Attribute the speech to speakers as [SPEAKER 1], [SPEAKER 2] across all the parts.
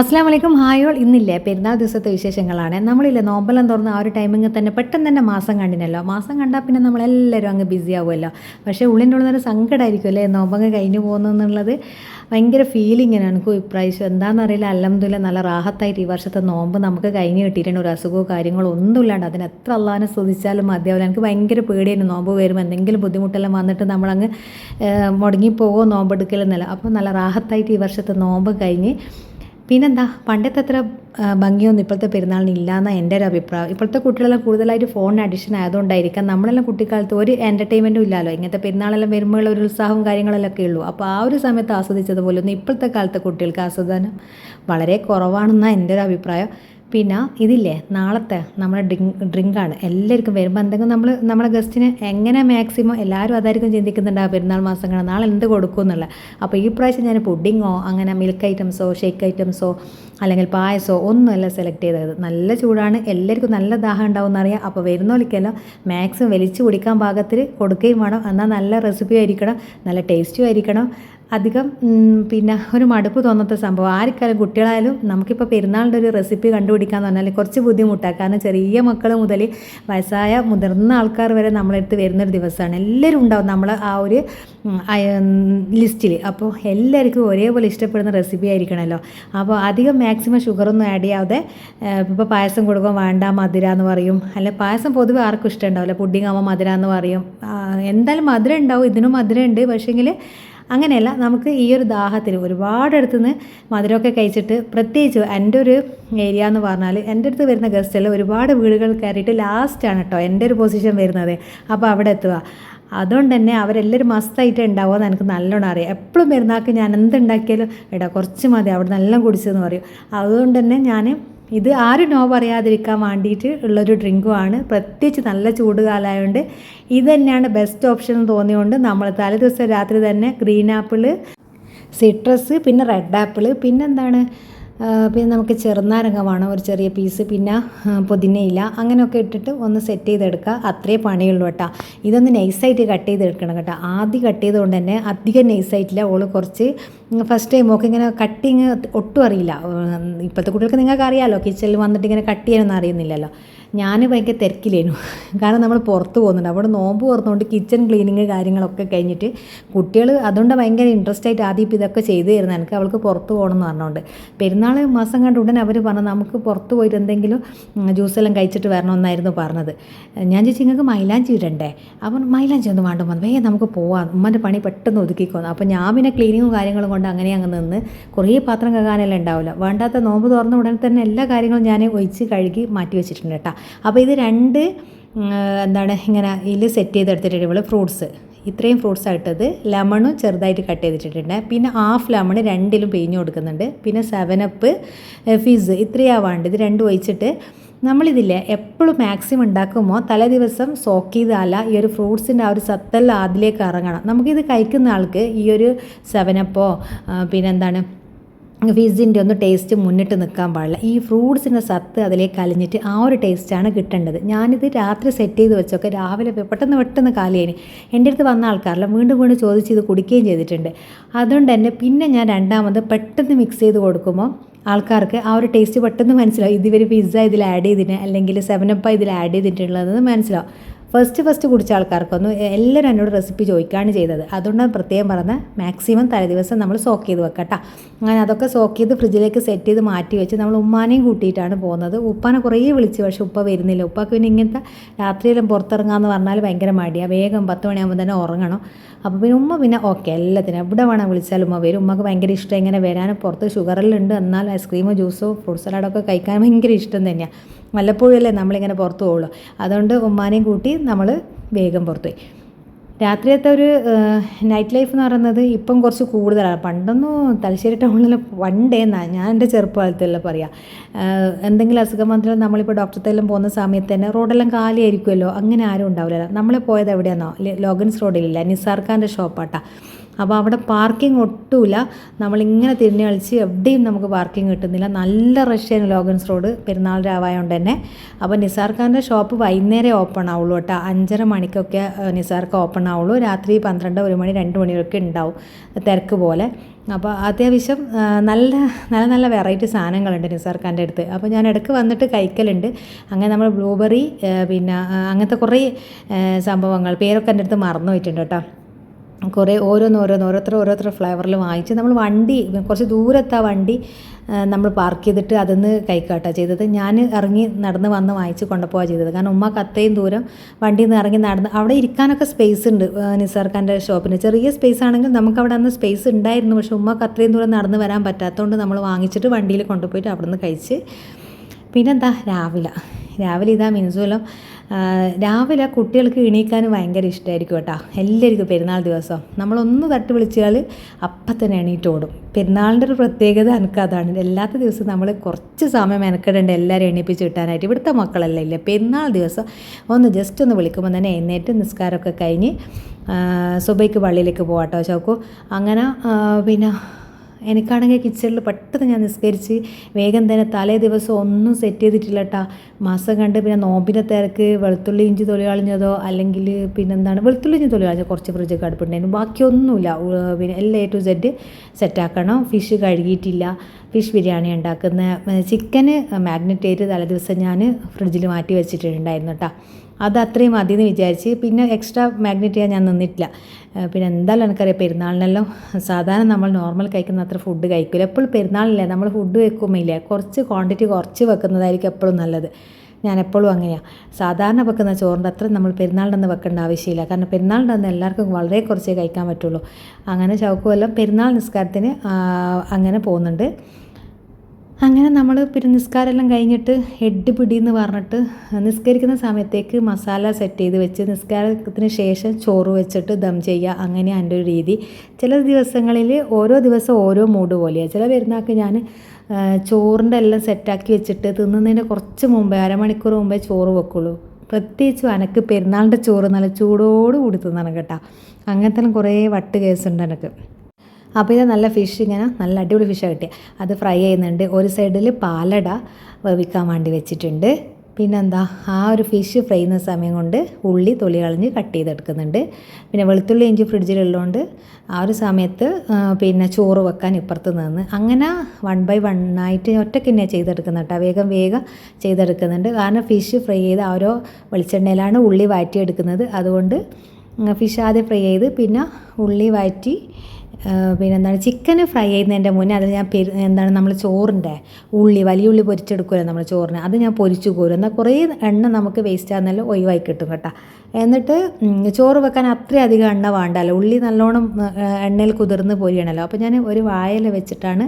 [SPEAKER 1] അസ്സാം വലൈക്കും ഹായോൾ ഇന്നില്ലേ പെരുന്നാൾ ദിവസത്തെ വിശേഷങ്ങളാണ്. നമ്മളില്ലേ നോമ്പലം തുറന്ന് ആ ഒരു ടൈമിങ് തന്നെ പെട്ടെന്ന് തന്നെ മാസം കണ്ടിനല്ലോ. മാസം കണ്ടാൽ പിന്നെ നമ്മളെല്ലാവരും അങ്ങ് ബിസി ആവുമല്ലോ. പക്ഷേ ഉള്ളിന്റെ ഉള്ളിൽ ഒരു സങ്കടമായിരിക്കും അല്ലേ? നോമ്പങ്ങ് കഴിഞ്ഞു പോകുന്നു എന്നുള്ളത് ഭയങ്കര ഫീലിംഗാണ് എനിക്ക് ഇപ്രാവശ്യം എന്താണെന്നറിയില്ല അല്ലംതുല്ല നല്ല റാഹത്തായിട്ട് ഈ വർഷത്തെ നോമ്പ് നമുക്ക് കഴിഞ്ഞ് കിട്ടിയിട്ടുണ്ട്. ഒരു അസുഖമോ കാര്യങ്ങളോ ഒന്നും ഇല്ലാണ്ട് അതിന് എത്ര അള്ളാഹനെ സ്തുതിച്ചാലും മതിയാവില്ല. എനിക്ക് ഭയങ്കര പേടിയായിരുന്നു നോമ്പ് വരുമ്പോൾ എന്തെങ്കിലും ബുദ്ധിമുട്ടെല്ലാം വന്നിട്ട് നമ്മളങ്ങ് മുടങ്ങിപ്പോവോ നോമ്പെടുക്കലെന്നല്ല. അപ്പോൾ നല്ല റാഹത്തായിട്ട് ഈ വർഷത്തെ നോമ്പ് കഴിഞ്ഞ് പിന്നെന്താ പണ്ടത്തെ അത്ര ഭംഗിയൊന്നും ഇപ്പോഴത്തെ പെരുന്നാളിന് ഇല്ലയെന്നാണ് എന്റെ ഒരു അഭിപ്രായം. ഇപ്പോഴത്തെ കുട്ടികളെല്ലാം കൂടുതലായിട്ട് ഫോണിന് അഡിഷൻ ആയതുകൊണ്ടായിരിക്കാം. നമ്മളെല്ലാം കുട്ടിക്കാലത്ത് ഒരു എന്റർടൈൻമെന്റും ഇല്ലല്ലോ ഇങ്ങനത്തെ പെരുന്നാളെല്ലാം വരുമ്പോഴുള്ള ഒരു ഉത്സാഹവും കാര്യങ്ങളെല്ലാം ഉള്ളൂ. അപ്പോൾ ആ ഒരു സമയത്ത് ആസ്വദിച്ചതുപോലെ ഒന്നും ഇപ്പോഴത്തെ കാലത്തെ കുട്ടികൾക്ക് ആസ്വാദനം വളരെ കുറവാണെന്നാണ് എന്റെ ഒരു അഭിപ്രായം. പിന്നെ ഇതില്ലേ നാളത്തെ നമ്മുടെ ഡ്രിങ്ക് ഡ്രിങ്കാണ്. എല്ലാവർക്കും വരുമ്പോൾ എന്തെങ്കിലും നമ്മൾ നമ്മുടെ ഗസ്റ്റിന് എങ്ങനെ മാക്സിമം എല്ലാവരും അതായിരിക്കും ചിന്തിക്കുന്നുണ്ട് പെരുന്നാൾ മാസങ്ങൾ നാളെ എന്ത് കൊടുക്കും എന്നുള്ളത് അപ്പോൾ ഈ പ്രാവശ്യം ഞാൻ പുഡിങ്ങോ അങ്ങനെ മിൽക്ക് ഐറ്റംസോ ഷേക്ക് ഐറ്റംസോ അല്ലെങ്കിൽ പായസമോ ഒന്നുമല്ല സെലക്ട് ചെയ്തത്. നല്ല ചൂടാണ്. എല്ലാവർക്കും നല്ല ദാഹം ഉണ്ടാവും എന്നറിയാം അപ്പോൾ വരുന്നോളിക്കെല്ലാം മാക്സിമം വലിച്ചു കുടിക്കാൻ പാകത്തിൽ കൊടുക്കുകയും വേണം. എന്നാൽ നല്ല റെസിപ്പി ആയിരിക്കണം. നല്ല ടേസ്റ്റും ആയിരിക്കണം. അധികം പിന്നെ ഒരു മടുപ്പ് തോന്നാത്ത സംഭവം. ആർക്കാലും കുട്ടികളായാലും നമുക്കിപ്പോൾ പെരുന്നാളിന്റെ ഒരു റെസിപ്പി കണ്ടുപിടിക്കാന്ന് പറഞ്ഞാൽ കുറച്ച് ബുദ്ധിമുട്ടാണ്. കാരണം ചെറിയ മക്കൾ മുതൽ വയസ്സായ മുതിർന്ന ആൾക്കാർ വരെ നമ്മളെടുത്ത് വരുന്നൊരു ദിവസമാണ്. എല്ലാവരും ഉണ്ടാവും നമ്മൾ ആ ഒരു ലിസ്റ്റിൽ അപ്പോൾ എല്ലാവർക്കും ഒരേപോലെ ഇഷ്ടപ്പെടുന്ന റെസിപ്പി ആയിരിക്കണമല്ലോ അപ്പോൾ അധികം മാക്സിമം ഷുഗറൊന്നും ആഡ് ചെയ്യാതെ ഇപ്പോൾ പായസം കൊടുക്കുമ്പോൾ വേണ്ട മധുര എന്ന് പറയും. അല്ലെ പായസം പൊതുവെ ആർക്കും ഇഷ്ടമുണ്ടാവില്ല പുഡിംഗ് ആവുമ്പോൾ മധുര എന്ന് പറയും. എന്തായാലും മധുരം ഉണ്ടാവും. ഇതിനും മധുരം ഉണ്ട് പക്ഷേങ്കിൽ അങ്ങനെയല്ല നമുക്ക് ഈ ഒരു ദാഹത്തിന് ഒരുപാട് അടുത്തുനിന്ന് മധുരമൊക്കെ കഴിച്ചിട്ട് പ്രത്യേകിച്ച് എന്റെ ഒരു ഏരിയ എന്ന് പറഞ്ഞാൽ എന്റെ അടുത്ത് വരുന്ന ഗസ്റ്റിൽ ഒരുപാട് വീടുകൾ കയറിയിട്ട് ലാസ്റ്റാണ് കേട്ടോ എന്റെ ഒരു പൊസിഷൻ വരുന്നത്. അപ്പോൾ അവിടെ എത്തുക. അതുകൊണ്ട് തന്നെ അവരെല്ലാവരും മസ്തായിട്ട് ഉണ്ടാവുക എന്ന് എനിക്ക് നല്ലോണം അറിയാം. എപ്പോഴും പെരുന്നാൾക്ക് ഞാൻ എന്തുണ്ടാക്കിയാലും എടാ കുറച്ച് മതി അവിടെ നല്ല കുടിച്ചതെന്ന് പറയും. അതുകൊണ്ട് തന്നെ ഞാൻ ഇത് ആരും നോ പറയാതിരിക്കാൻ വേണ്ടിയിട്ട് ഉള്ളൊരു ഡ്രിങ്കുമാണ് പ്രത്യേകിച്ച് നല്ല ചൂട് കാലമായതുകൊണ്ട് ഇത് തന്നെയാണ് ബെസ്റ്റ് ഓപ്ഷൻ എന്ന് തോന്നിയുകൊണ്ട് നമ്മൾ തലേ ദിവസം രാത്രി തന്നെ ഗ്രീൻ ആപ്പിൾ സിട്രസ് പിന്നെ റെഡ് ആപ്പിൾ പിന്നെന്താണ്? പിന്നെ നമുക്ക് ചെറുനാരങ്ങ വേണം ഒരു ചെറിയ പീസ് പിന്നെ പുതിനയില. അങ്ങനെയൊക്കെ ഇട്ടിട്ട് ഒന്ന് സെറ്റ് ചെയ്തെടുക്കുക അത്രേ പണിയുള്ളൂ കേട്ടോ. ഇതൊന്ന് നൈസായിട്ട് കട്ട് ചെയ്തെടുക്കണം കേട്ടോ. ആദ്യം കട്ട് ചെയ്തുകൊണ്ട് തന്നെ അധികം നൈസായിട്ടില്ല ഓൾ കുറച്ച് ഫസ്റ്റ് ടൈം ഒക്കെ ഇങ്ങനെ കട്ടിങ് ഒട്ടും അറിയില്ല. ഇപ്പോഴത്തെ കുട്ടികൾക്ക് നിങ്ങൾക്ക് അറിയാമല്ലോ കിച്ചണിൽ വന്നിട്ട് ഇങ്ങനെ കട്ട് ചെയ്യാനൊന്നും അറിയുന്നില്ലല്ലോ. ഞാൻ ഭയങ്കര തിരക്കിലേനു. കാരണം നമ്മൾ പുറത്ത് പോകുന്നുണ്ട്. അവിടെ നോമ്പ് തുറന്നുകൊണ്ട് കിച്ചൺ ക്ലീനിങ് കാര്യങ്ങളൊക്കെ കഴിഞ്ഞിട്ട് കുട്ടികൾ അതുകൊണ്ട് ഭയങ്കര ഇൻട്രസ്റ്റ് ആയിട്ട് ആദ്യം ഇപ്പോൾ ഇതൊക്കെ ചെയ്തു തരുന്നത് എനിക്ക് അവൾക്ക് പുറത്ത് പോകണം എന്ന് പറഞ്ഞുകൊണ്ട് പെരുന്നാൾ മാസം കണ്ട ഉടനെ അവർ പറഞ്ഞു നമുക്ക് പുറത്ത് പോയിട്ട് എന്തെങ്കിലും ജ്യൂസെല്ലാം കഴിച്ചിട്ട് വരണമെന്നായിരുന്നു പറഞ്ഞത്. ഞാൻ ചോദിച്ചു നിങ്ങൾക്ക് മൈലാഞ്ചി ഇടണ്ടേ? അപ്പം മൈലാഞ്ചി ഒന്നും വേണ്ട വന്നു വേഗം നമുക്ക് പോവാം. ഉമ്മന്റെ പണി പെട്ടെന്ന് ഒതുക്കിക്കോന്നു. അപ്പോൾ ഞാൻ പിന്നെ ക്ലീനിങ്ങും കാര്യങ്ങളും കൊണ്ട് അങ്ങനെ അങ്ങ് നിന്ന് കുറേ പാത്രം കഴുകാനെല്ലാം ഉണ്ടാവില്ല. വേണ്ടാത്ത നോമ്പ് തുറന്ന ഉടനെ തന്നെ എല്ലാ കാര്യങ്ങളും ഞാൻ ഒഴിച്ച് കഴുകി മാറ്റി വെച്ചിട്ടുണ്ട് കേട്ടോ. അപ്പോൾ ഇത് രണ്ട് എന്താണ് ഇങ്ങനെ ഇതിൽ സെറ്റ് ചെയ്തെടുത്തിട്ടുണ്ട് ഇവിടെ ഫ്രൂട്ട്സ് ഇത്രയും ഫ്രൂട്ട്സ് ആയിട്ടത് ലെമണും ചെറുതായിട്ട് കട്ട് ചെയ്തിട്ടിട്ടുണ്ട്. പിന്നെ ഹാഫ് ലെമൺ രണ്ടിലും പിഴിഞ്ഞ് കൊടുക്കുന്നുണ്ട്. പിന്നെ സെവനപ്പ് ഫിസ് ഇത്രയാ വേണ്ടത് ഇത് രണ്ടും ഒഴിച്ചിട്ട് നമ്മളിതില്ലേ എപ്പോഴും മാക്സിമം ഉണ്ടാക്കുമ്പോൾ തലേ ദിവസം സോക്ക് ചെയ്താല ഈ ഒരു ഫ്രൂട്ട്സിന്റെ ആ ഒരു സത്തെല്ലാം അതിലേക്ക് ഇറങ്ങണം. നമുക്കിത് കഴിക്കുന്ന ആൾക്ക് ഈ ഒരു സെവനപ്പോ പിന്നെന്താണ് ഫിസിന്റെ ഒന്ന് ടേസ്റ്റ് മുന്നിട്ട് നിൽക്കാൻ പാടില്ല. ഈ ഫ്രൂട്ട്സിന്റെ സത്ത് അതിലേക്ക് അലിഞ്ഞിട്ട് ആ ഒരു ടേസ്റ്റാണ് കിട്ടേണ്ടത്. ഞാനിത് രാത്രി സെറ്റ് ചെയ്ത് വെച്ചൊക്കെ രാവിലെ പെട്ടെന്ന് പെട്ടെന്ന് കാലിയേന് എന്റെ അടുത്ത് വന്ന ആൾക്കാരെല്ലാം വീണ്ടും വീണ്ടും ചോദിച്ച് ഇത് കുടിക്കുകയും ചെയ്തിട്ടുണ്ട്. അതുകൊണ്ട് തന്നെ പിന്നെ ഞാൻ രണ്ടാമത് പെട്ടെന്ന് മിക്സ് ചെയ്ത് കൊടുക്കുമ്പോൾ ആൾക്കാർക്ക് ആ ഒരു ടേസ്റ്റ് പെട്ടെന്ന് മനസ്സിലാവും. ഇതുവരെ പിസ്സ ഇതിൽ ആഡ് ചെയ്തിട്ട് അല്ലെങ്കിൽ സെവനപ്പ ഇതിൽ ആഡ് ചെയ്തിട്ടുള്ളതെന്ന് മനസ്സിലാവും. ഫസ്റ്റ് ഫസ്റ്റ് കുടിച്ച ആൾക്കാർക്കൊന്നും എല്ലാവരും എന്നോട് റെസിപ്പി ചോദിക്കുകയാണ് ചെയ്തത്. അതുകൊണ്ടാണ് പ്രത്യേകം പറഞ്ഞ മാക്സിമം തലേദിവസം നമ്മൾ സോക്ക് ചെയ്ത് വെക്കട്ടോ. അങ്ങനെ അതൊക്കെ സോക്ക് ചെയ്ത് ഫ്രിഡ്ജിലേക്ക് സെറ്റ് ചെയ്ത് മാറ്റി വെച്ച് നമ്മൾ ഉമ്മാനെയും കൂട്ടിയിട്ടാണ് പോകുന്നത്. ഉപ്പാനെ കുറേ വിളിച്ചു പക്ഷേ ഉപ്പ വരുന്നില്ല. ഉപ്പാക്ക് പിന്നെ ഇങ്ങനത്തെ രാത്രിയിലും പുറത്തിറങ്ങാമെന്ന് പറഞ്ഞാൽ ഭയങ്കര മടിയാണ് വേഗം പത്ത് മണിയാകുമ്പോൾ തന്നെ ഉറങ്ങണം. അപ്പോൾ പിന്നെ ഉമ്മ പിന്നെ ഓക്കെ എല്ലാത്തിനും എവിടെ വേണം വിളിച്ചാലും ഉമ്മ വരും. ഉമ്മക്ക് ഭയങ്കര ഇഷ്ടം ഇങ്ങനെ വരാനും പുറത്ത് ഷുഗറിലുണ്ട് എന്നാൽ ഐസ്ക്രീമോ ജ്യൂസോ ഫ്രൂട്ട് സലാഡൊക്കെ കഴിക്കാൻ ഭയങ്കര ഇഷ്ടം തന്നെയാണ് വല്ലപ്പോഴും അല്ലേ നമ്മളിങ്ങനെ പുറത്ത് പോകുള്ളൂ അതുകൊണ്ട് ഉമ്മാനെയും കൂട്ടി നമ്മൾ വേഗം പുറത്തു പോയി രാത്രിയത്തെ ഒരു നൈറ്റ് ലൈഫ് എന്ന് പറയുന്നത് ഇപ്പം കുറച്ച് കൂടുതലാണ്. പണ്ടൊന്നും തലശ്ശേരി ടൗണിൽ പണ്ടേ ഞാൻ എന്റെ ചെറുപ്പകാലത്തെല്ലാം പറയാം എന്തെങ്കിലും അസുഖം വന്നാലും നമ്മളിപ്പോൾ ഡോക്ടറത്തെല്ലാം പോകുന്ന സമയത്ത് തന്നെ റോഡെല്ലാം കാലിയായിരിക്കുമല്ലോ അങ്ങനെ ആരും ഉണ്ടാവില്ലല്ലോ. നമ്മളെ പോയത് എവിടെയാണോ ലോഗൻസ് റോഡിലില്ല. നിസാർ ഖാന്റെ ഷോപ്പാട്ടാ അപ്പോൾ അവിടെ പാർക്കിംഗ് ഒട്ടുമില്ല നമ്മളിങ്ങനെ തിരിഞ്ഞ് കളിച്ച് എവിടെയും നമുക്ക് പാർക്കിംഗ് കിട്ടുന്നില്ല. നല്ല റഷ്യാണ് ലോഗൻസ് റോഡ് പെരുന്നാൾ രാവായതുകൊണ്ട് തന്നെ. അപ്പോൾ നിസാർ ഖാന്റെ ഷോപ്പ് വൈകുന്നേരം ഓപ്പൺ ആവുള്ളൂ കേട്ടോ. അഞ്ചര മണിക്കൊക്കെ നിസാർക്ക് ഓപ്പൺ ആവുള്ളൂ. രാത്രി പന്ത്രണ്ട് ഒരു മണി രണ്ട് മണിയൊക്കെ ഉണ്ടാവും തിരക്ക് പോലെ. അപ്പോൾ അത്യാവശ്യം നല്ല നല്ല നല്ല വെറൈറ്റി സാധനങ്ങളുണ്ട് നിസാർ ഖാന്റെ അടുത്ത്. അപ്പോൾ ഞാൻ ഇടയ്ക്ക് വന്നിട്ട് കഴിക്കലുണ്ട്. അങ്ങനെ നമ്മൾ ബ്ലൂബെറി പിന്നെ അങ്ങനത്തെ കുറേ സംഭവങ്ങൾ പേരൊക്കെ എന്റെ അടുത്ത് മറന്നു പോയിട്ടുണ്ട് കേട്ടോ. കുറേ ഓരോന്ന് ഓരോന്ന് ഓരോരുത്തർ ഓരോരുത്തർ ഫ്ലേവറിൽ വാങ്ങിച്ച് നമ്മൾ വണ്ടി കുറച്ച് ദൂരത്താ വണ്ടി നമ്മൾ പാർക്ക് ചെയ്തിട്ട് അതൊന്ന് കൈക്കാട്ടാ ചെയ്തത്. ഞാൻ ഇറങ്ങി നടന്ന് വന്ന് വാങ്ങിച്ച് കൊണ്ടുപോവുക ചെയ്തത്. കാരണം ഉമ്മ കത്തയും ദൂരം വണ്ടിയിൽ നിന്ന് ഇറങ്ങി നടന്ന് അവിടെ ഇരിക്കാനൊക്കെ സ്പേസ് ഉണ്ട് നിസാർ ഷോപ്പിന് ചെറിയ സ്പേസ് ആണെങ്കിൽ നമുക്ക് അവിടെ അന്ന് സ്പേസ് ഉണ്ടായിരുന്നു. പക്ഷേ ഉമ്മ അത്രയും ദൂരം നടന്ന് വരാൻ പറ്റാത്തതുകൊണ്ട് നമ്മൾ വാങ്ങിച്ചിട്ട് വണ്ടിയിൽ കൊണ്ടുപോയിട്ട് അവിടെ നിന്ന് കഴിച്ച്. പിന്നെന്താ? രാവിലെ. രാവിലെ ഇതാ മിൻസുലം രാവിലെ കുട്ടികൾക്ക് എണീക്കാൻ ഭയങ്കര ഇഷ്ടമായിരിക്കും കേട്ടോ. എല്ലാവർക്കും പെരുന്നാൾ ദിവസം. നമ്മളൊന്ന് തട്ട് വിളിച്ചാൽ അപ്പം തന്നെ എണീറ്റ് ഓടും പെരുന്നാളിന്റെ ഒരു പ്രത്യേകത എനിക്ക് അതാണ്. എല്ലാത്ത ദിവസവും നമ്മൾ കുറച്ച് സമയം മെനക്കെടേണ്ട എല്ലാവരും എണീപ്പിച്ച് കിട്ടാനായിട്ട് ഇവിടുത്തെ മക്കളല്ല ഇല്ല? പെരുന്നാൾ ദിവസം ഒന്ന് ജസ്റ്റ് ഒന്ന് വിളിക്കുമ്പോൾ തന്നെ എഴുന്നേറ്റ് നിസ്കാരമൊക്കെ കഴിഞ്ഞ് സുബൈക്ക് പള്ളിയിലേക്ക് പോകാട്ടോ ചോക്കു. അങ്ങനെ പിന്നെ എനിക്കാണെങ്കിൽ കിച്ചണിൽ പെട്ടെന്ന് ഞാൻ നിസ്കരിച്ച് വേഗം തന്നെ തലേ ദിവസം ഒന്നും സെറ്റ് ചെയ്തിട്ടില്ല കേട്ടാ മാസം കണ്ട് പിന്നെ നോമ്പിന്റെ തിരക്ക് വെളുത്തുള്ളി ഇഞ്ചി തൊലി കളഞ്ഞതോ അല്ലെങ്കിൽ പിന്നെന്താണ് വെളുത്തുള്ളി ഇഞ്ചി തൊലി കളഞ്ഞ കുറച്ച് ഫ്രിഡ്ജൊക്കെ അടുപ്പുണ്ടായിരുന്നു. ബാക്കിയൊന്നുമില്ല. പിന്നെ എല്ലാ എ ടു സെറ്റ് സെറ്റാക്കണം ഫിഷ് കഴുകിയിട്ടില്ല. ഫിഷ് ബിരിയാണി ഉണ്ടാക്കുന്ന ചിക്കന് മാഗ്നറ്റ് ചെയ്ത് തലേ ദിവസം ഞാൻ ഫ്രിഡ്ജിൽ മാറ്റി വെച്ചിട്ടുണ്ടായിരുന്നു കേട്ടോ അത് അത്രയും മതി എന്ന് വിചാരിച്ച് പിന്നെ എക്സ്ട്രാ മാഗ്നറ്റ് ചെയ്യാൻ ഞാൻ നിന്നിട്ടില്ല. പിന്നെ എന്തായാലും എനിക്കറിയാം പെരുന്നാളിനെല്ലാം സാധാരണ നമ്മൾ നോർമൽ കഴിക്കുന്ന അത്ര ഫുഡ് കഴിക്കില്ല എപ്പോഴും പെരുന്നാളില്ലേ നമ്മൾ ഫുഡ് വെക്കുമ്പോഴില്ല കുറച്ച് ക്വാണ്ടിറ്റി കുറച്ച് വെക്കുന്നതായിരിക്കും എപ്പോഴും നല്ലത്. ഞാൻ എപ്പോഴും അങ്ങനെയാണ് സാധാരണ വെക്കുന്ന ചോറിന്റെ അത്ര നമ്മൾ പെരുന്നാളിന്റെ വെക്കേണ്ട ആവശ്യമില്ല. കാരണം പെരുന്നാളിന്റെ എല്ലാവർക്കും വളരെ കുറച്ചേ കഴിക്കാൻ പറ്റുള്ളൂ. അങ്ങനെ ചൗക്കുമെല്ലാം പെരുന്നാൾ നിസ്കാരത്തിന് അങ്ങനെ പോകുന്നുണ്ട്. അങ്ങനെ നമ്മൾ പിന്നെ നിസ്കാരമെല്ലാം കഴിഞ്ഞിട്ട് ഹെഡ് പിടി എന്ന് പറഞ്ഞിട്ട് നിസ്കരിക്കുന്ന സമയത്തേക്ക് മസാല സെറ്റ് ചെയ്ത് വെച്ച് നിസ്കാരത്തിന് ശേഷം ചോറ് വെച്ചിട്ട് ദം ചെയ്യുക. അങ്ങനെ എന്റെ ഒരു രീതി. ചില ദിവസങ്ങളിൽ ഓരോ ദിവസം ഓരോ മൂഡ് പോലെയാണ് ചില പെരുന്നാൾക്ക് ഞാൻ ചോറിന്റെ എല്ലാം സെറ്റാക്കി വെച്ചിട്ട് തിന്നുന്നതിന് കുറച്ച് മുമ്പേ അരമണിക്കൂർ മുമ്പേ ചോറ് വെക്കുള്ളൂ. പ്രത്യേകിച്ചും എനക്ക് പെരുന്നാളിന്റെ ചോറ് നല്ല ചൂടോട് കൂടി തിന്നണം കേട്ടോ. അങ്ങനത്തെ കുറേ വട്ട് കേസുണ്ട് എനിക്ക് അപ്പോൾ ഇത് നല്ല ഫിഷ് ഇങ്ങനെ നല്ല അടിപൊളി ഫിഷ് കിട്ടിയത് അത് ഫ്രൈ ചെയ്യുന്നുണ്ട്. ഒരു സൈഡിൽ പാലട വേവിക്കാൻ വേണ്ടി വെച്ചിട്ടുണ്ട്. പിന്നെന്താ ആ ഒരു ഫിഷ് ഫ്രൈ ചെയ്യുന്ന സമയം കൊണ്ട് ഉള്ളി തൊലി കളഞ്ഞ് കട്ട് ചെയ്തെടുക്കുന്നുണ്ട്. പിന്നെ വെളുത്തുള്ളി ഇഞ്ചി ഫ്രിഡ്ജിലുള്ളതുകൊണ്ട് ആ ഒരു സമയത്ത് പിന്നെ ചോറ് വെക്കാൻ ഇപ്പുറത്ത് നിന്ന്. അങ്ങനെ വൺ ബൈ വൺ ആയിട്ട് ഒറ്റയ്ക്ക് തന്നെ ചെയ്തെടുക്കുന്നത് കേട്ടോ വേഗം വേഗം ചെയ്തെടുക്കുന്നുണ്ട്. കാരണം ഫിഷ് ഫ്രൈ ചെയ്ത് ഓരോ വെളിച്ചെണ്ണയിലാണ് ഉള്ളി വഴറ്റിയെടുക്കുന്നത് അതുകൊണ്ട് ഫിഷ് ആദ്യം ഫ്രൈ ചെയ്ത് പിന്നെ ഉള്ളി വഴറ്റി പിന്നെ എന്താണ് ചിക്കൻ ഫ്രൈ ചെയ്യുന്നതിന്റെ മുന്നേ അതിൽ ഞാൻ പെരു എന്താണ് നമ്മൾ ചോറിന്റെ ഉള്ളി വലിയ ഉള്ളി പൊരിച്ചെടുക്കുമല്ലോ നമ്മൾ ചോറിന്. അത് ഞാൻ പൊരിച്ചു കോരും. എന്നാൽ കുറേ എണ്ണ നമുക്ക് വേസ്റ്റ് ആകുന്നല്ലോ ഒഴിവായി കിട്ടും കേട്ടോ. എന്നിട്ട് ചോറ് വെക്കാൻ അത്രയധികം എണ്ണ വേണ്ടല്ലോ. ഉള്ളി നല്ലോണം എണ്ണയിൽ കുതിർന്ന് പൊരിയണമല്ലോ അപ്പോൾ ഞാൻ ഒരു വായൽ വെച്ചിട്ടാണ്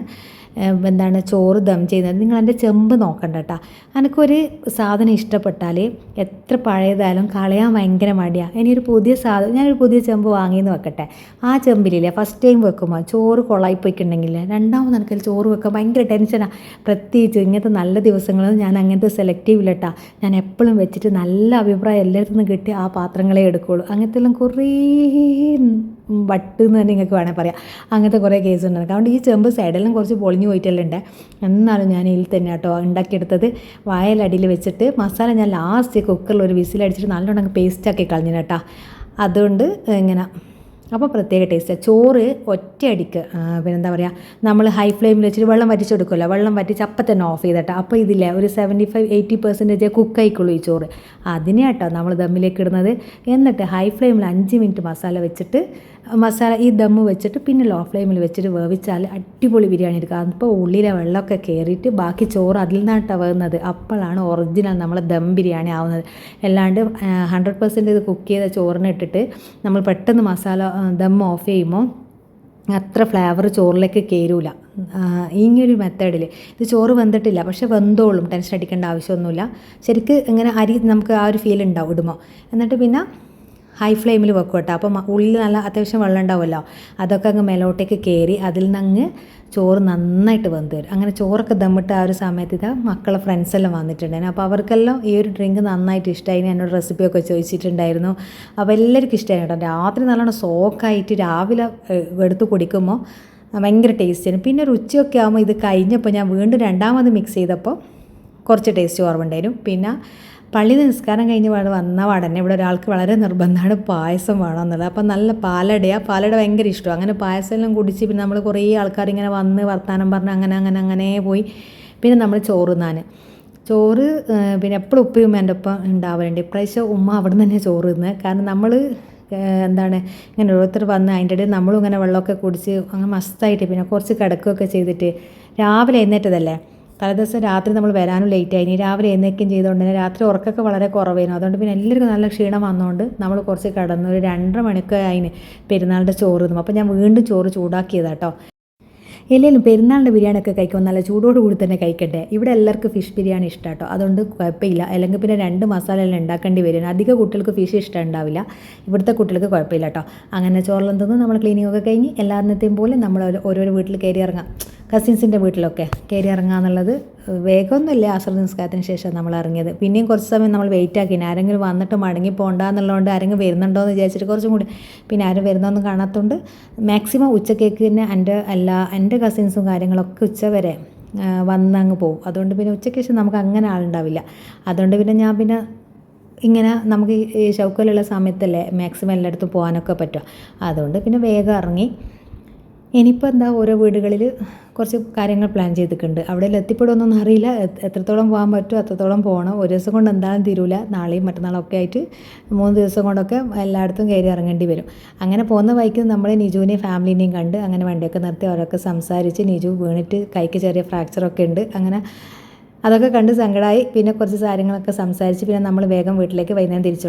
[SPEAKER 1] എന്താണ് ചോറ് ദം ചെയ്യുന്നത്. നിങ്ങൾ എന്റെ ചെമ്പ് നോക്കണ്ട കേട്ടോ എനിക്കൊരു സാധനം ഇഷ്ടപ്പെട്ടാൽ എത്ര പഴയതായാലും കളയാൻ ഭയങ്കര മടിയാണ് ഇനിയൊരു പുതിയ സാധനം ഞാനൊരു പുതിയ ചെമ്പ് വാങ്ങിയെന്ന് വെക്കട്ടെ. ആ ചെമ്പിലില്ലേ ഫസ്റ്റ് ടൈം വെക്കുമ്പോൾ ചോറ് കൊളായി പോയിക്കുണ്ടെങ്കിൽ രണ്ടാമത് എനിക്കതിൽ ചോറ് വെക്കാൻ ഭയങ്കര ടെൻഷനാണ് പ്രത്യേകിച്ച് ഇങ്ങനത്തെ നല്ല ദിവസങ്ങളിൽ ഞാൻ അങ്ങനത്തെ സെലക്റ്റീവ് ഞാൻ എപ്പോഴും വെച്ചിട്ട് നല്ല അഭിപ്രായം എല്ലായിടത്തു കിട്ടി ആ പാത്രങ്ങളെ എടുക്കുകയുള്ളൂ അങ്ങനത്തെ എല്ലാം കുറേ വട്ട് എന്ന് തന്നെ നിങ്ങൾക്ക് വേണമെങ്കിൽ പറയാം. അങ്ങനത്തെ കുറേ കേസ് ഉണ്ടായിരുന്നു അതുകൊണ്ട് ഈ ചെമ്പ് സൈഡെല്ലാം കുറച്ച് പൊളിഞ്ഞു പോയിട്ടെല്ലാം ഉണ്ട്. എന്നാലും ഞാൻ ഇതിൽ തന്നെ കേട്ടോ ഉണ്ടാക്കിയെടുത്തത്. വായലടിയിൽ വെച്ചിട്ട് മസാല ഞാൻ ലാസ്റ്റ് കുക്കറിൽ ഒരു വിസിലടിച്ചിട്ട് നല്ലോണം പേസ്റ്റാക്കി കളഞ്ഞു കേട്ടോ. അതുകൊണ്ട് ഇങ്ങനെ അപ്പോൾ പ്രത്യേക ടേസ്റ്റാണ് ചോറ് ഒറ്റയടിക്ക് പിന്നെന്താ പറയുക നമ്മൾ ഹൈ ഫ്ലെയിമിൽ വെച്ചിട്ട് വെള്ളം വറ്റിച്ചെടുക്കുമല്ലോ വെള്ളം വറ്റിച്ച് അപ്പം തന്നെ ഓഫ് ചെയ്തിട്ട്. അപ്പോൾ ഇതില്ലേ ഒരു സെവന്റി ഫൈവ് എയ്റ്റി പെർസെന്റേജ് കുക്കായിക്കുള്ളൂ ഈ ചോറ്. അതിനെ കേട്ടോ നമ്മൾ ദമ്മിലേക്ക് ഇടുന്നത്. എന്നിട്ട് ഹൈ ഫ്ലെയിമിൽ അഞ്ച് മിനിറ്റ് മസാല വെച്ചിട്ട് മസാല ഈ ദമ്മ് വെച്ചിട്ട് പിന്നെ ലോ ഫ്ലെയിമിൽ വെച്ചിട്ട് വേവിച്ചാൽ അടിപൊളി ബിരിയാണി എടുക്കുക അപ്പോൾ ഉള്ളിലെ വെള്ളമൊക്കെ കയറിയിട്ട് ബാക്കി ചോറ് അതിൽ നിന്നാണ് വേകുന്നത് അപ്പോഴാണ് ഒറിജിനൽ നമ്മളെ ദം ബിരിയാണി ആവുന്നത്. അല്ലാണ്ട് ഹൺഡ്രഡ് പെർസെന്റ് ഇത് കുക്ക് ചെയ്ത ചോറിന് ഇട്ടിട്ട് നമ്മൾ പെട്ടെന്ന് മസാല ദം ഓഫ് ചെയ്യുമ്പോൾ അത്ര ഫ്ലേവർ ചോറിലേക്ക് കയറൂല ഇങ്ങനൊരു മെത്തേഡിൽ ഇത് ചോറ് വെന്തിട്ടില്ല പക്ഷേ വെന്തോളും ടെൻഷൻ അടിക്കേണ്ട ആവശ്യമൊന്നുമില്ല. ശരിക്ക് ഇങ്ങനെ അരി നമുക്ക് ആ ഒരു ഫീൽ ഉണ്ടാവും ഇടുമ്പോൾ. എന്നിട്ട് പിന്നെ ഹൈ ഫ്ലെയിമിൽ വെക്കും കേട്ടോ അപ്പം ഉള്ളിൽ നല്ല അത്യാവശ്യം വെള്ളം ഉണ്ടാവുമല്ലോ. അതൊക്കെ അങ്ങ് മേലോട്ടേക്ക് കയറി അതിൽ നിന്ന് അങ്ങ് ചോറ് നന്നായിട്ട് വെന്ത് വരും. അങ്ങനെ ചോറൊക്കെ ദമ്മിട്ട് ആ ഒരു സമയത്ത് ഇതാ മക്കളെ ഫ്രണ്ട്സെല്ലാം വന്നിട്ടുണ്ടായിരുന്നു. അപ്പോൾ അവർക്കെല്ലാം ഈ ഒരു ഡ്രിങ്ക് നന്നായിട്ട് ഇഷ്ടമായി എന്നോട് റെസിപ്പിയൊക്കെ ചോദിച്ചിട്ടുണ്ടായിരുന്നു. അപ്പോൾ എല്ലാവർക്കും ഇഷ്ടമായി കേട്ടോ. രാത്രി നല്ലോണം സോക്കായിട്ട് രാവിലെ എടുത്ത് കുടിക്കുമ്പോൾ ഭയങ്കര ടേസ്റ്റായിരുന്നു പിന്നെ ഒരു ഉച്ചയൊക്കെ ആകുമ്പോൾ ഇത് കഴിഞ്ഞപ്പോൾ ഞാൻ വീണ്ടും രണ്ടാമത് മിക്സ് ചെയ്തപ്പോൾ കുറച്ച് ടേസ്റ്റ് കുറവുണ്ടായിരുന്നു. പിന്നെ പള്ളി നിസ്കാരം കഴിഞ്ഞ് പാട് വന്ന പാടന്നെ ഇവിടെ ഒരാൾക്ക് വളരെ നിർബന്ധമാണ് പായസം വേണം എന്നുള്ളത് അപ്പം നല്ല പാലടയാണ് പാലട ഭയങ്കര ഇഷ്ടമാണ്. അങ്ങനെ പായസം എല്ലാം കുടിച്ച് പിന്നെ നമ്മൾ കുറേ ആൾക്കാർ ഇങ്ങനെ വന്ന് വർത്താനം പറഞ്ഞ് അങ്ങനെ അങ്ങനെ അങ്ങനെ പോയി. പിന്നെ നമ്മൾ ചോറ് തിന്നാൻ ചോറ് പിന്നെ എപ്പോഴും ഉപ്പയും എന്റെ ഒപ്പം ഉണ്ടാവലുണ്ട്. ഇപ്രാവശ്യം ഉമ്മ അവിടെ തന്നെ ചോറ് തിന്ന്. കാരണം നമ്മൾ എന്താണ് ഇങ്ങനെ ഓരോരുത്തർ വന്ന് അതിന്റെ ഇടയിൽ നമ്മളും ഇങ്ങനെ വെള്ളമൊക്കെ കുടിച്ച് അങ്ങനെ മസ്തായിട്ട് പിന്നെ കുറച്ച് കിടക്കുകയൊക്കെ ചെയ്തിട്ട് രാവിലെ എഴുന്നേറ്റതല്ലേ? തലേദിവസം രാത്രി നമ്മൾ വരാനും ലേറ്റ് ആയി. ഇനി രാവിലെ എന്നേക്കും ചെയ്തുകൊണ്ട് തന്നെ രാത്രി ഉറക്കൊക്കെ വളരെ കുറവായിരുന്നു. അതുകൊണ്ട് പിന്നെ എല്ലാവർക്കും നല്ല ക്ഷീണം വന്നുകൊണ്ട് നമ്മൾ കുറച്ച് കിടന്നു ഒരു രണ്ടര മണിക്ക് അതിന് പെരുന്നാളിന്റെ ചോറ് തിന്നു. അപ്പോൾ ഞാൻ വീണ്ടും ചോറ് ചൂടാക്കിയതാട്ടോ എല്ലാവരും പെരുന്നാളിന്റെ ബിരിയാണിയൊക്കെ കഴിക്കും നല്ല ചൂടോട് കൂടി തന്നെ കഴിക്കട്ടെ ഇവിടെ എല്ലാവർക്കും ഫിഷ് ബിരിയാണി ഇഷ്ടം കേട്ടോ അതുകൊണ്ട് കുഴപ്പമില്ല. അല്ലെങ്കിൽ പിന്നെ രണ്ട് മസാല എല്ലാം ഉണ്ടാക്കേണ്ടി വരും. അധികം കുട്ടികൾക്ക് ഫിഷ് ഇഷ്ടം ഉണ്ടാവില്ല. ഇവിടുത്തെ കുട്ടികൾക്ക് കുഴപ്പമില്ല കേട്ടോ അങ്ങനെ തിന്ന് നമ്മൾ ക്ലീനിങ്ങൊക്കെ കഴിഞ്ഞ് എല്ലാത്തിനെയും പോലെ നമ്മൾ ഓരോ- ഓരോരോ വീട്ടിൽ കയറി ഇറങ്ങാം. കസിൻസിന്റെ വീട്ടിലൊക്കെ കയറി ഇറങ്ങുക എന്നുള്ളത് വേഗമൊന്നുമില്ല ആശ്ര നിസ്കാരത്തിന് ശേഷം നമ്മൾ ഇറങ്ങിയത് പിന്നെയും കുറച്ച് സമയം നമ്മൾ വെയിറ്റ് ആക്കി ആരെങ്കിലും വന്നിട്ട് മടങ്ങി പോകണ്ടെന്നുള്ളതുകൊണ്ട് ആരെങ്കിലും വരുന്നുണ്ടോ എന്ന് വിചാരിച്ചിട്ട് കുറച്ചും കൂടി പിന്നെ ആരും വരുന്നൊന്നും കാണാത്തതുകൊണ്ട് മാക്സിമം ഉച്ചക്കേക്ക് തന്നെ എന്റെ എല്ലാ എന്റെ കസിൻസും കാര്യങ്ങളൊക്കെ ഉച്ച വരെ വന്ന് അങ്ങ് പോകും അതുകൊണ്ട് പിന്നെ ഉച്ചയ്ക്ക് ശേഷം നമുക്ക് അങ്ങനെ ആളുണ്ടാവില്ല. അതുകൊണ്ട് പിന്നെ ഞാൻ പിന്നെ ഇങ്ങനെ നമുക്ക് ഈ- ഷൗക്കലുള്ള സമയത്തല്ലേ മാക്സിമം എല്ലായിടത്തും പോകാനൊക്കെ പറ്റുക. അതുകൊണ്ട് പിന്നെ വേഗം ഇറങ്ങി ഇനിയിപ്പോൾ എന്താ ഓരോ വീടുകളിൽ കുറച്ച് കാര്യങ്ങൾ പ്ലാൻ ചെയ്തിട്ടുണ്ട്. അവിടെ എത്തിപ്പെടുമെന്നൊന്നും അറിയില്ല. എത്രത്തോളം പോകാൻ പറ്റുമോ അത്രത്തോളം പോകണം ഒരു ദിവസം കൊണ്ട് എന്താണെന്ന് തീരൂല. നാളെയും മറ്റന്നാളൊക്കെ ആയിട്ട് മൂന്ന് ദിവസം കൊണ്ടൊക്കെ എല്ലായിടത്തും കയറി ഇറങ്ങേണ്ടി വരും. അങ്ങനെ പോകുന്ന വഴിക്ക് നമ്മൾ നിജുവിനെയും ഫാമിലിനെയും കണ്ട് അങ്ങനെ വണ്ടിയൊക്കെ നിർത്തി അവരൊക്കെ സംസാരിച്ച് നിജു വീണിട്ട് കൈക്ക് ചെറിയ ഫ്രാക്ചറൊക്കെ ഉണ്ട്. അങ്ങനെ അതൊക്കെ കണ്ട് സങ്കടമായി പിന്നെ കുറച്ച് കാര്യങ്ങളൊക്കെ സംസാരിച്ച് പിന്നെ നമ്മൾ വേഗം വീട്ടിലേക്ക് വൈകുന്നേരം തിരിച്ചു